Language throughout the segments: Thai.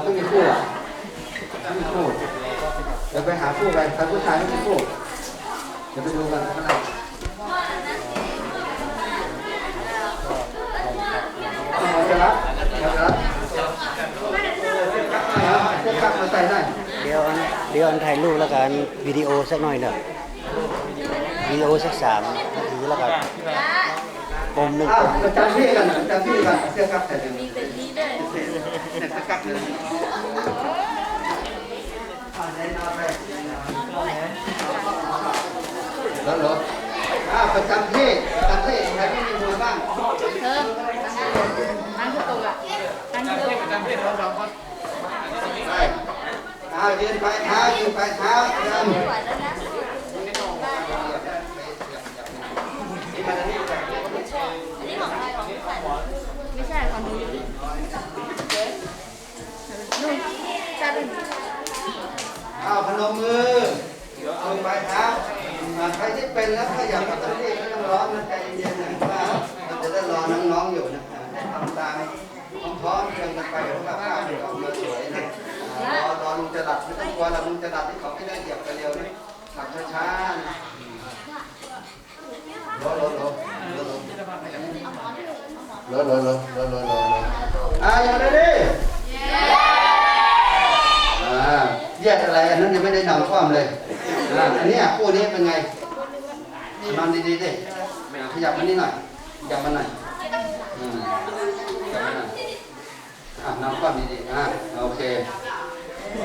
เราไม่มีคู่อะไม่มีคู่เดี๋ยวไปหาคู่กันใครผู้ชายไม่มีคู่เดี๋ยวไปดูกันข้างในเอาจะรับเอาจะรับเสื้อกลับมาใส่ได้เดี๋ยวอันเดี๋ยวอันถ่ายรูปแล้วกันวิดีโอสักหน่อยเนอะวิดีโอสักสามนาทีแล้วกันปมหนึ่งอ้าวปมประจำที่กันประจำที่กันเสื้อกลับใส่เลยมีแต่นี้ด้ว เนี่ยเสื้อกลับเลยแล้วเหรออ้าวประจำที่ประจำที่ใครไม่มีมือบ้างเธอนั่งคือตัวละนั่งคือไปเท้ายืนไปเท้ายืนไปเท้าเดินไม่ไหวแล้วนะนี่มาทางนี้ก่อน อันนี้ของใครของพี่ฝันไม่ใช่ของหนูอยู่นู่นใช่เป็น อ้าวพ นมมือลงไปเท้าใครที่เป็นแล้วก็อย่าไปต้องรีบไม่ต้องร้อนนะใจเย็นๆนะว่าเราจะได้รอน้องๆอยู่นะทำตามพร้อมๆเชิญกันไปเพราะว่าภาพมันออกมาสวยนะรอรอลุงจะดับไม่ต้องกลัวราลุงจะดับที่เขาไม่ได้เหยียบไปเร็วนะขับช้าๆนะรอรอรอรอรอรอรอรอรอรอรอรออ่าอย่างนี้ดิอ่า แยกอะไรอันนั้นยังไม่ได้นำความเลยอ่าอันเนี้ยคู่นี้เป็นไงนอนดีๆดิขยับมันนิดหน่อยขยับมันหน่อยอืมขยับมันหน่อยอ่านำความดีๆอ่าโอเค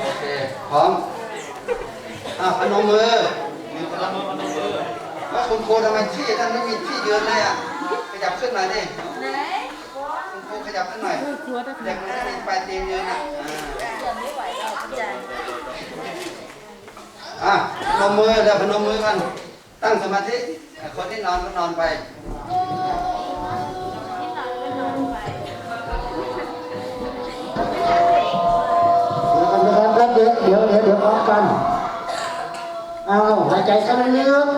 โอเคพร้อมอ่าพนมมือมือพนมมือว่าคุณครูทำไมที่ท่านไม่มีที่ยืนเลยอะขยับขึ้นหน่อยดิไหนคุณครูขยับขึ้นหน่อยเด็กมันไม่มีปลายตีนยืนอะเดินไม่ไหวแล้วพี่จัน อะพนมมือเดี๋ยวพนมมือกัน ตั้งสมาธิคนที่นอนก็นอนไปนอนไปเดี๋ยวกันนะครับเดี๋ยวเดี๋ยวเดี๋ยวเดี๋ยวพร้อมกัน เอาหายใจเข้าลึกๆ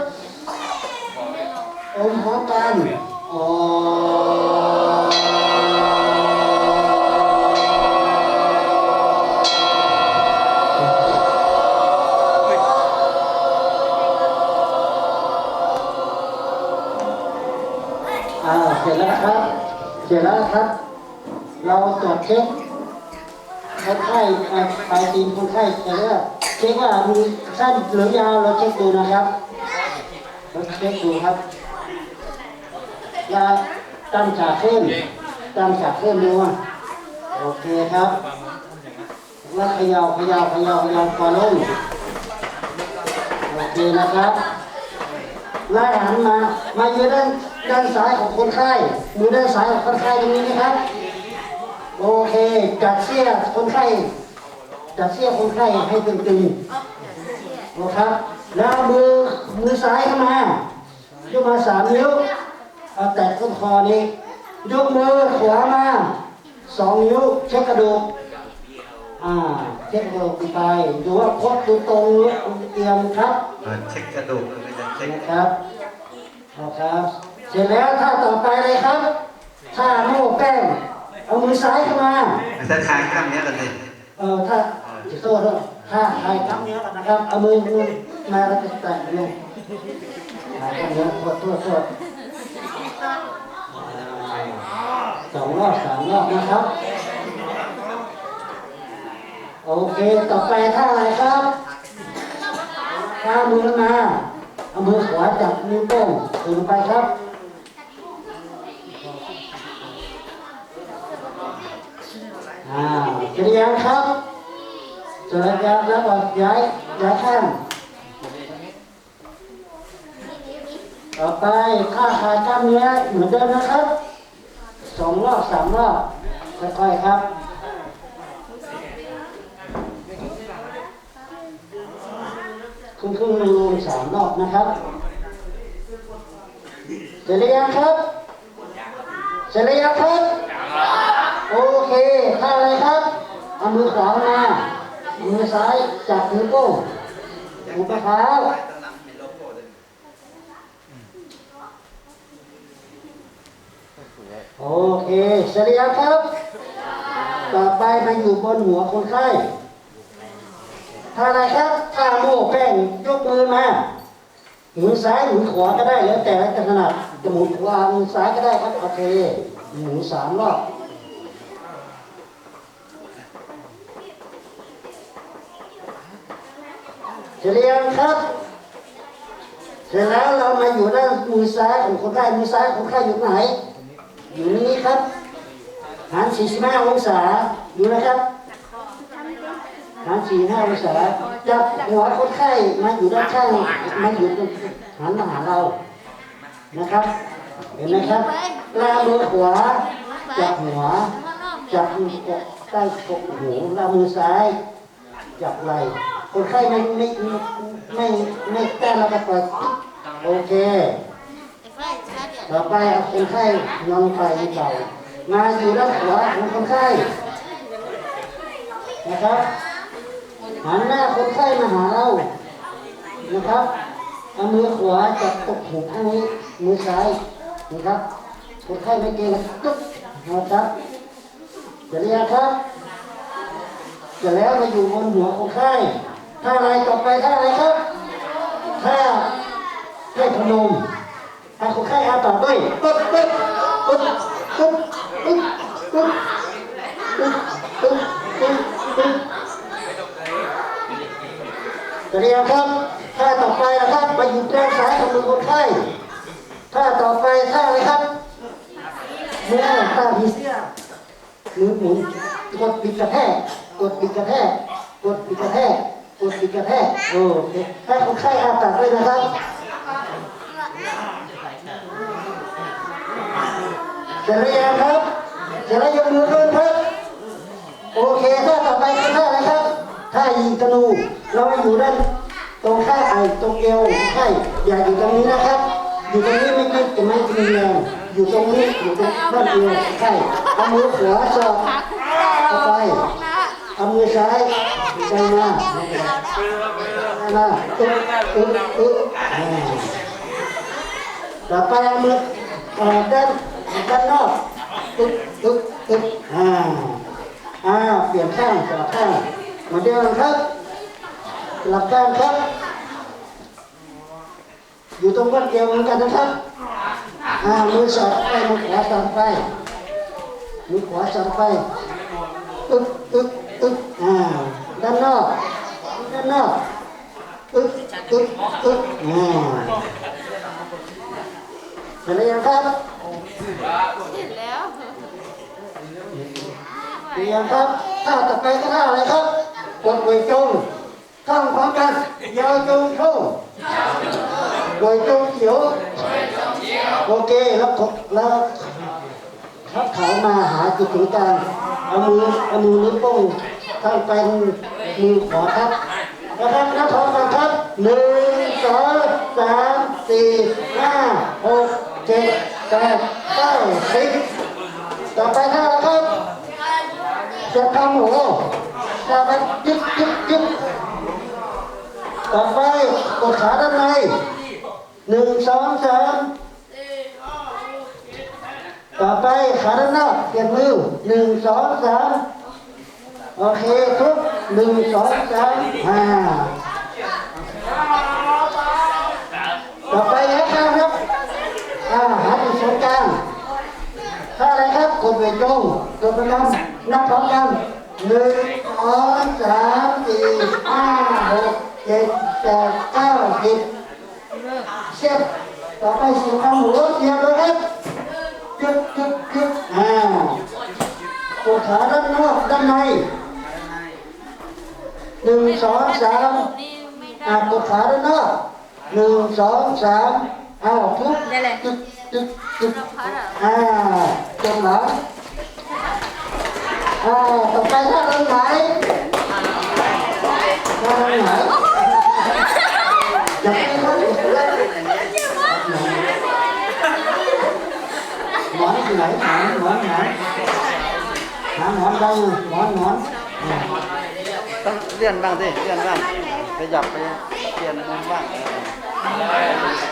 อมพร้อมกันอ๋อ นะครับ เราตรวจเช็คคนไข้เอ่อปตีนคนไข้แต่ว่าเช็คว่ามีสั้นหรือยาวเราเช็คดูนะครับเราเช็คดูครับยาตั้งฉากขึ้นตั้งฉากขึ้นดูอะโอเคครับแล้วเขย่าเขย่าเขย่าเขย่าก่อนลงโอเคนะครับ ไล่หันมา มาอยู่ด้านด้านซ้ายของคนไข้มือด้านซ้ายของคนไข้ตรงนี้นะครับ โอเค จัดเสี้ยคนไข้ จัดเสี้ยคนไข้ให้ตึงๆนะครับ แล้วมือมือซ้ายเข้ามายกมาสามนิ้ว เอาแตะต้นคอนี้ ยกมือขวามาสองนิ้วเช็คกระดูก อ่าเช็คกระดูกไปดูว่าคดดูตรงหรือเอียงครับเปิดเช็คกระดูกไม่ได้เช็คนะครับนะครับ เสร็จแล้วท่าต่อไปเลยครับท่าโม่แป้งเอามือซ้ายเข้ามาถ้าทางข้างเนี้ยกันเลยเออถ้าจะโซ่ด้วยท่าทายครั้งนี้ก่อนนะครับเอามือมือมาแล้วก็แตะลงทายครั้งนี้โทษโทษโทษสองรอบสามรอบนะครับ โอเค ต่อไปท่าอะไรครับท่ามือมาเอามือขวาจับนิ้วโป้งถือลงไปครับอ่าเร็จหรือยังครับเสร็จแล้วแล้วก็ย้ายย้ายข้างต่อไปค่าคลายกล้ามเนื้อเหมือนเดิมนะครับสองรอบสามรอบค่อยๆครับ ครึ่งครึ่งๆรวมๆสามรอบนะครับ เสร็จหรือยังครับ เสร็จหรือยังครับ โอเคท่าอะไรครับเอามือขวามามือซ้ายจับนิ้วโป้งหูปะเท้าโอเคเสร็จหรือยังครับ ต่อไปมาอยู่บนหัวคนไข้ อะไรครับท่าโม่แป้งยกมือมาหมุนซ้ายหมุนขวาก็ได้แล้วแต่จะถนัดจะหมุนขวาหมุนซ้ายก็ได้ครับโอเคหมุนสามรอบเฉลียงครับเสร็จแล้วเรามาอยู่ด้านมือซ้ายของคนไข้มือซ้ายของคนไข้อยู่ไหน อยู่นี้ครับหัน45องศาอยู่นะครับ หัน45องศาจับหัวคนไข้มาอยู่ด้านข้างมาอยู่ตรงหันมาหาเรา นะครับ เห็นไหมครับลามือขวาจับหัว จับใต้กกหูลามือซ้าย จับไหล่คนไข้ไม่ไม่ไม่ไม่แต้แล้วก็ปล่อยโอเค ต่อไปเอาคนไข้นอนไปเก่ามาอยู่ด้านขวาของคนไข้นะครับ หันหน้าคนไข้มาหาเรา นะครับเอามือขวาจับตกหูข้างนี้ มือซ้ายนะครับคนไข้ไม่เกรงตุ๊บนะครับจะเรียกครับเสร็จแล้วมาอยู่บนหัวคนไข้ท่าอะไรต่อไปท่าอะไรครับท่าให้พนมให้คนไข้อาต่อด้วยปึ๊บปึ๊บปึ๊บปึ๊บปึ๊บปึ๊บปึ๊บปึ๊บปึ๊บ ปึ๊บเร็จแล้วครับท่าต่อไปนะครับมาอยู่ด้านซ้ายของมือคนไข้ท่าต่อไปท่าอะไรครับเมื่อท่าผีเสื้อหมุนหมุนกดปิดกระแทกกดปิดกระแทกกดปิดกระแทกกดปิดกระแทกโอเคให้คนไข้อาปากด้วยนะครับเสร็จแล้วยังครับเสร็จแล้วยกมือขึ้นครับโอเคถ้าต่อไปคือท่าอะไรครับ ท่ายิงธนูเราอยู่ด้านตรงข้าไอตรงเอวของไข้อย่าอยู่ตรงนี้นะครับ อยู่ตรงนี้ไม่ไม่จะไม่มีแรงอยู่ตรงนี้อยู่ตรงด้านเอวของไข้เอามือขวาสอดเข้าไปเอามือซ้ายใจมามาอึ๊บอึ๊บอึ๊บอ่าต่อไปเอามือเอ่อด้านด้านนอกอึ๊บอึ๊บอึ๊บอ่าอ่าเปลี่ยนข้างสลับข้าง เหมือนเดิมครับสลับข้างครับ อยู่ตรงก้นเอวเหมือนกันนะครับอ่ามือสอดไปมือขวาสอดไปมือขวาสอดไปอึ๊บอึ๊บอึ๊บอ่าด้านนอกด้านนอกอึ๊บอึ๊บอึ๊บอ่าเห็นหรือยังครับเห็นแล้วเห็นยังครับท่าต่อไปก็ท่าอะไรครับ กดไว้จงท่องพร้อมกันยาวจงโชว์ไว้จงเขียวโอเคแล้วแล้วทับขามาหาจุดศูนย์กลางเอามือเอามือนิ้วโป้งข้างไปมือขวาครับนะครับนับพร้อมกันครับหนึ่งสองสามสี่ห้าหกเจ็ดแปดเก้าสิบต่อไปท่าอะไรครับจะทำหัว จะไปยึดยึดยึดต่อไปกดขาด้านในหนึ่งสองสามต่อไปขาด้านนอกเปลี่ยนมือหนึ่งสองสามโอเคทุกหนึ่งสองสามห้าต่อไปแล้วครับอ่าหาจุดศูนย์กลางถ้าอะไรครับกดเวทจงกดประจำนับพร้อมกัน หนึ่งสองสามสี่ห้าหกเจ็ดแปดเก้าสิบเสียบต่อไปสี่คำหัวเสียบเลยครับจึ๊บจึ๊บจึ๊บอ่ากดขาด้านนอกด้านในหนึ่งสองสามอ่ากดขาด้านนอกหนึ่งสองสามอ้าวทุบจึ๊บจึ๊บจึ๊บอ่ากดหลัง อ่าต่อไปท่าเดินไหนท่าเดินไหนอย่าไปครับหมอนอยู่ไหนหมอนหมอนหมอนหาหมอนได้หมอนหมอนต้องเลื่อนบ้างสิเลื่อนบ้างขยับไปเปลี่ยนมุมบ้าง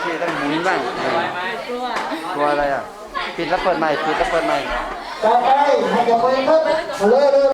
ที่ต้องหมุนบ้างเออกลัวอะไรอะ ปิดแล้วเปิดใหม่ ปิดแล้วเปิดใหม่ เต่อไปให้กับคนเพิ่มมาเลยเลย